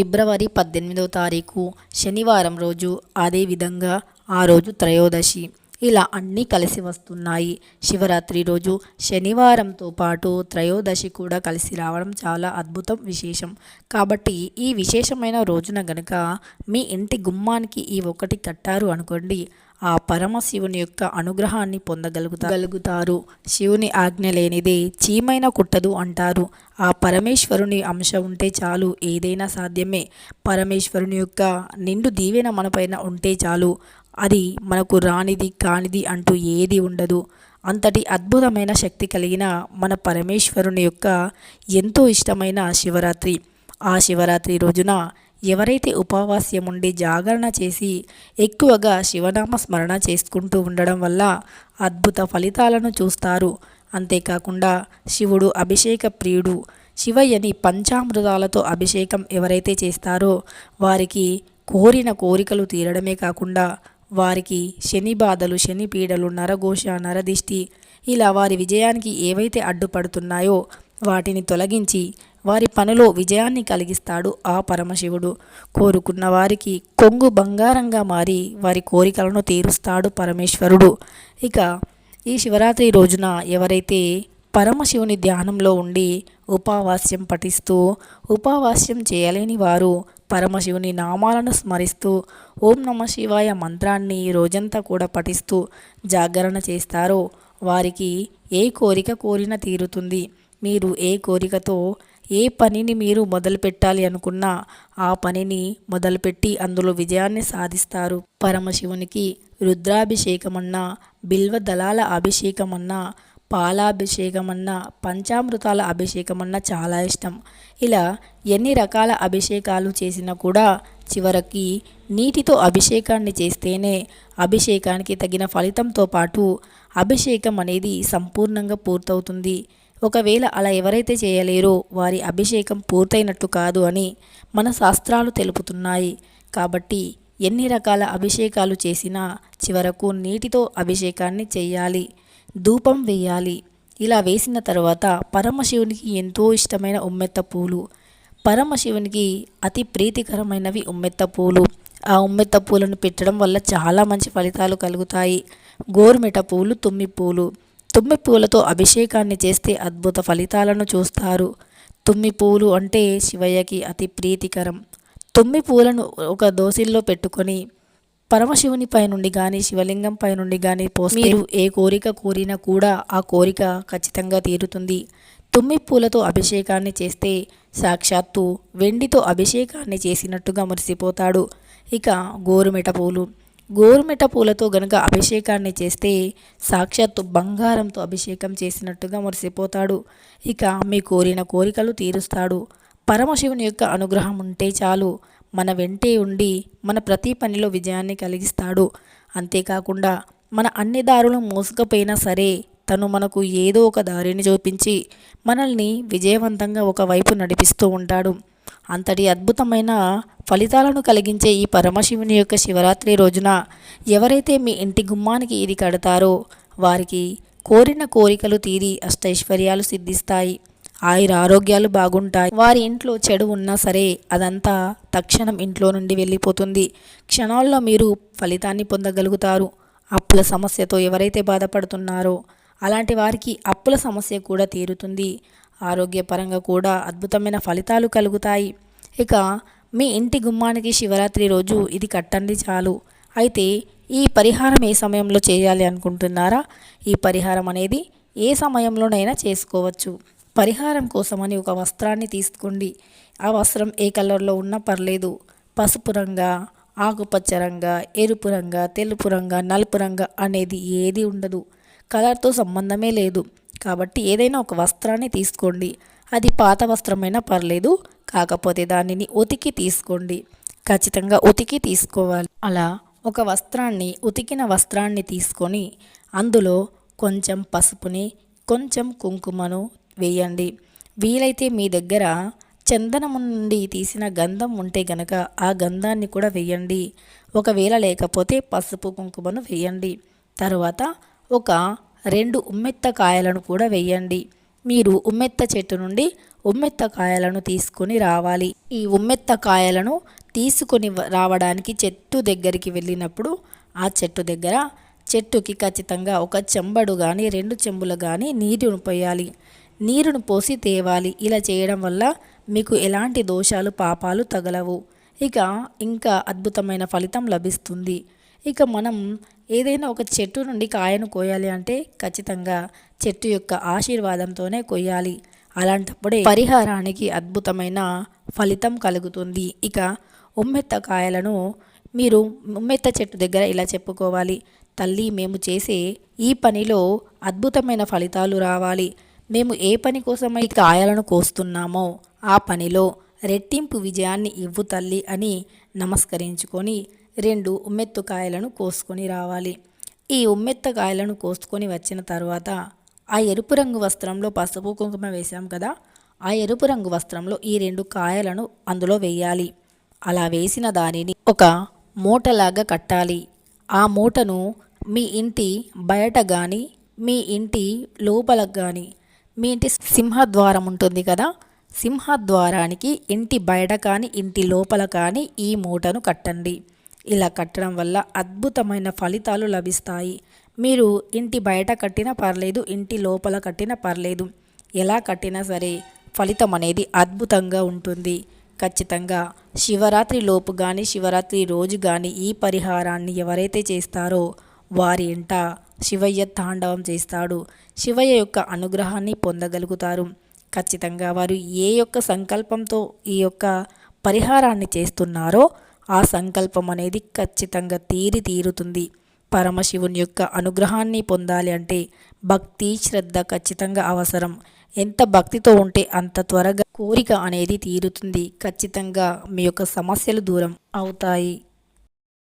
ఫిబ్రవరి పద్దెనిమిదవ తారీఖు శనివారం రోజు అదేవిధంగా ఆ రోజు త్రయోదశి. ఇలా అన్నీ కలిసి వస్తున్నాయి. శివరాత్రి రోజు శనివారంతో పాటు త్రయోదశి కూడా కలిసి రావడం చాలా అద్భుతం విశేషం. కాబట్టి ఈ విశేషమైన రోజున గనుక మీ ఇంటి గుమ్మానికి ఈ ఒకటి కట్టారు అనుకోండి ఆ పరమశివుని యొక్క అనుగ్రహాన్ని పొందగలుగుతారు శివుని ఆజ్ఞ లేనిదే చీమైన కుట్టదు అంటారు. ఆ పరమేశ్వరుని అంశం ఉంటే చాలు ఏదైనా సాధ్యమే. పరమేశ్వరుని యొక్క నిండు దీవెన మనపైన ఉంటే చాలు. అది మనకు రానిది కానిది అంటూ ఏది ఉండదు. అంతటి అద్భుతమైన శక్తి కలిగిన మన పరమేశ్వరుని యొక్క ఎంతో ఇష్టమైన శివరాత్రి. ఆ శివరాత్రి రోజున ఎవరైతే ఉపవాస్యం ఉండి జాగరణ చేసి ఎక్కువగా శివనామ స్మరణ చేసుకుంటూ ఉండడం వల్ల అద్భుత ఫలితాలను చూస్తారు. అంతేకాకుండా శివుడు అభిషేక ప్రియుడు శివయ్యని పంచామృతాలతో అభిషేకం ఎవరైతే చేస్తారో వారికి కోరిన కోరికలు తీరడమే కాకుండా వారికి శని బాధలు శని పీడలు నరఘోష నరదిష్టి ఇలా వారి విజయానికి ఏవైతే అడ్డుపడుతున్నాయో వాటిని తొలగించి వారి పనిలో విజయాన్ని కలిగిస్తాడు ఆ పరమశివుడు. కోరుకున్న వారికి కొంగు బంగారంగా మారి వారి కోరికలను తీరుస్తాడు పరమేశ్వరుడు. ఇక ఈ శివరాత్రి రోజున ఎవరైతే పరమశివుని ధ్యానంలో ఉండి ఉపవాస్యం పఠిస్తూ ఉపవాస్యం చేయలేని వారు పరమశివుని నామాలను స్మరిస్తూ ఓం నమ శివాయ మంత్రాన్ని రోజంతా కూడా పఠిస్తూ జాగరణ చేస్తారో వారికి ఏ కోరిక కోరిన తీరుతుంది. మీరు ఏ కోరికతో ఏ పనిని మీరు మొదలు పెట్టాలి అనుకున్నా ఆ పనిని మొదలుపెట్టి అందులో విజయాన్ని సాధిస్తారు. పరమశివునికి రుద్రాభిషేకమన్నా బిల్వ దళాల అభిషేకమన్నా పాలాభిషేకమన్నా పంచామృతాల అభిషేకమన్నా చాలా ఇష్టం. ఇలా ఎన్ని రకాల అభిషేకాలు చేసినా కూడా చివరికి నీటితో అభిషేకాన్ని చేస్తేనే అభిషేకానికి తగిన ఫలితంతో పాటు అభిషేకం అనేది సంపూర్ణంగా పూర్తవుతుంది. ఒకవేళ అలా ఎవరైతే చేయలేరో వారి అభిషేకం పూర్తయినట్టు కాదు అని మన శాస్త్రాలు తెలుపుతున్నాయి. కాబట్టి ఎన్ని రకాల అభిషేకాలు చేసినా చివరకు నీటితో అభిషేకాన్ని చేయాలి ధూపం వేయాలి ఇలా వేసిన తర్వాత పరమశివునికి ఎంతో ఇష్టమైన ఉమ్మెత్త పూలు. పరమశివునికి అతి ప్రీతికరమైనవి ఉమ్మెత్త పూలు. ఆ ఉమ్మెత్త పూలను పెట్టడం వల్ల చాలా మంచి ఫలితాలు కలుగుతాయి. గోరుమెట పూలు తుమ్మి పూలు. తుమ్మి పూలతో అభిషేకాన్ని చేస్తే అద్భుత ఫలితాలను చూస్తారు. తుమ్మి పూలు అంటే శివయ్యకి అతి ప్రీతికరం. తుమ్మి పూలను ఒక దోసిల్లో పెట్టుకొని పరమశివుని పై నుండి కానీ శివలింగం పై నుండి కానీ పోసి మీరు ఏ కోరిక కోరినా కూడా ఆ కోరిక ఖచ్చితంగా తీరుతుంది. తుమ్మి పూలతో అభిషేకాన్ని చేస్తే సాక్షాత్తు వెండితో అభిషేకాన్ని చేసినట్టుగా మురిసిపోతాడు. ఇక గోరుమిట పూలు. గోరుమెట పూలతో గనక అభిషేకాన్ని చేస్తే సాక్షాత్తు బంగారంతో అభిషేకం చేసినట్టుగా మురిసిపోతాడు. ఇక మీ కోరిన కోరికలు తీరుస్తాడు. పరమశివుని యొక్క అనుగ్రహం ఉంటే చాలు. మన వెంటే ఉండి మన ప్రతి పనిలో విజయాన్ని కలిగిస్తాడు. అంతేకాకుండా మన అన్ని దారులు మోసుకపోయినా సరే తను మనకు ఏదో ఒక దారిని చూపించి మనల్ని విజయవంతంగా ఒకవైపు నడిపిస్తూ ఉంటాడు. అంతటి అద్భుతమైన ఫలితాలను కలిగించే ఈ పరమశివుని యొక్క శివరాత్రి రోజున ఎవరైతే మీ ఇంటి గుమ్మానికి ఇది కడతారో వారికి కోరిన కోరికలు తీరి అష్టైశ్వర్యాలు సిద్ధిస్తాయి. ఆయుర ఆరోగ్యాలు బాగుంటాయి. వారి ఇంట్లో చెడు ఉన్నా సరే అదంతా తక్షణం ఇంట్లో నుండి వెళ్ళిపోతుంది. క్షణాల్లో మీరు ఫలితాన్ని పొందగలుగుతారు. అప్పుల సమస్యతో ఎవరైతే బాధపడుతున్నారో అలాంటి వారికి అప్పుల సమస్య కూడా తీరుతుంది. ఆరోగ్యపరంగా కూడా అద్భుతమైన ఫలితాలు కలుగుతాయి. ఇక మీ ఇంటి గుమ్మానికి శివరాత్రి రోజు ఇది కట్టండి చాలు. అయితే ఈ పరిహారం ఏ సమయంలో చేయాలి అనుకుంటున్నారా? ఈ పరిహారం అనేది ఏ సమయంలోనైనా చేసుకోవచ్చు. పరిహారం కోసమని ఒక వస్త్రాన్ని తీసుకోండి. ఆ వస్త్రం ఏ కలర్లో ఉన్నా పర్లేదు. పసుపు రంగా ఆకుపచ్చ రంగా ఎరుపు రంగా తెలుపు రంగా నలుపు రంగా అనేది ఏది ఉండదు. కలర్తో సంబంధమే లేదు. కాబట్టి ఏదైనా ఒక వస్త్రాన్ని తీసుకోండి. అది పాత వస్త్రమైనా పర్లేదు కాకపోతే దానిని ఉతికి తీసుకోండి. ఖచ్చితంగా ఉతికి తీసుకోవాలి. అలా ఒక వస్త్రాన్ని ఉతికిన వస్త్రాన్ని తీసుకొని అందులో కొంచెం పసుపుని కొంచెం కుంకుమను వేయండి. వీలైతే మీ దగ్గర చందనము నుండి తీసిన గంధం ఉంటే గనక ఆ గంధాన్ని కూడా వేయండి. ఒకవేళ లేకపోతే పసుపు కుంకుమను వేయండి. తరువాత ఒక రెండు ఉమ్మెత్త కాయలను కూడా వేయండి. మీరు ఉమ్మెత్త చెట్టు నుండి ఉమ్మెత్త కాయలను తీసుకొని రావాలి. ఈ ఉమ్మెత్త కాయలను తీసుకొని రావడానికి చెట్టు దగ్గరికి వెళ్ళినప్పుడు ఆ చెట్టు దగ్గర చెట్టుకి ఖచ్చితంగా ఒక చెంబడు కానీ రెండు చెంబులు కానీ నీరును పోయాలి. నీరును పోసి తేవాలి. ఇలా చేయడం వల్ల మీకు ఎలాంటి దోషాలు పాపాలు తగలవు. ఇక ఇంకా అద్భుతమైన ఫలితం లభిస్తుంది. ఇక మనం ఏదైనా ఒక చెట్టు నుండి కాయను కోయాలి అంటే ఖచ్చితంగా చెట్టు యొక్క ఆశీర్వాదంతోనే కొయ్యాలి. అలాంటప్పుడే పరిహారానికి అద్భుతమైన ఫలితం కలుగుతుంది. ఇక ఉమ్మెత్త కాయలను మీరు ఉమ్మెత్త చెట్టు దగ్గర ఇలా చెప్పుకోవాలి. తల్లి మేము చేసే ఈ పనిలో అద్భుతమైన ఫలితాలు రావాలి. మేము ఏ పని కోసమై కాయలను కోస్తున్నామో ఆ పనిలో రెట్టింపు విజయాన్ని ఇవ్వు తల్లి అని నమస్కరించుకొని రెండు ఉమ్మెత్తు కాయలను కోసుకొని రావాలి. ఈ ఉమ్మెత్త కాయలను కోసుకొని వచ్చిన తర్వాత ఆ ఎరుపు రంగు వస్త్రంలో పసుపు కుంకుమ వేశాం కదా ఆ ఎరుపు రంగు వస్త్రంలో ఈ రెండు కాయలను అందులో వేయాలి. అలా వేసిన దానిని ఒక మూటలాగా కట్టాలి. ఆ మూటను మీ ఇంటి బయట కానీ మీ ఇంటి లోపల కానీ మీ ఇంటి సింహద్వారం ఉంటుంది కదా సింహద్వారానికి ఇంటి బయట కానీ ఇంటి లోపల కానీ ఈ మూటను కట్టండి. ఇలా కట్టడం వల్ల అద్భుతమైన ఫలితాలు లభిస్తాయి. మీరు ఇంటి బయట కట్టినా పర్లేదు ఇంటి లోపల కట్టినా పర్లేదు. ఎలా కట్టినా సరే ఫలితం అనేది అద్భుతంగా ఉంటుంది. ఖచ్చితంగా శివరాత్రి లోపు కానీ శివరాత్రి రోజు కానీ ఈ పరిహారాన్ని ఎవరైతే చేస్తారో వారి ఇంట శివయ్య తాండవం చేస్తాడు. శివయ్య యొక్క అనుగ్రహాన్ని పొందగలుగుతారు. ఖచ్చితంగా వారు ఏ యొక్క సంకల్పంతో ఈ యొక్క పరిహారాన్ని చేస్తున్నారో ఆ సంకల్పం అనేది ఖచ్చితంగా తీరి తీరుతుంది పరమశివుని యొక్క అనుగ్రహాన్ని పొందాలి అంటే భక్తి శ్రద్ధ ఖచ్చితంగా అవసరం. ఎంత భక్తితో ఉంటే అంత త్వరగా కోరిక అనేది తీరుతుంది. ఖచ్చితంగా మీ యొక్క సమస్యలు దూరం అవుతాయి.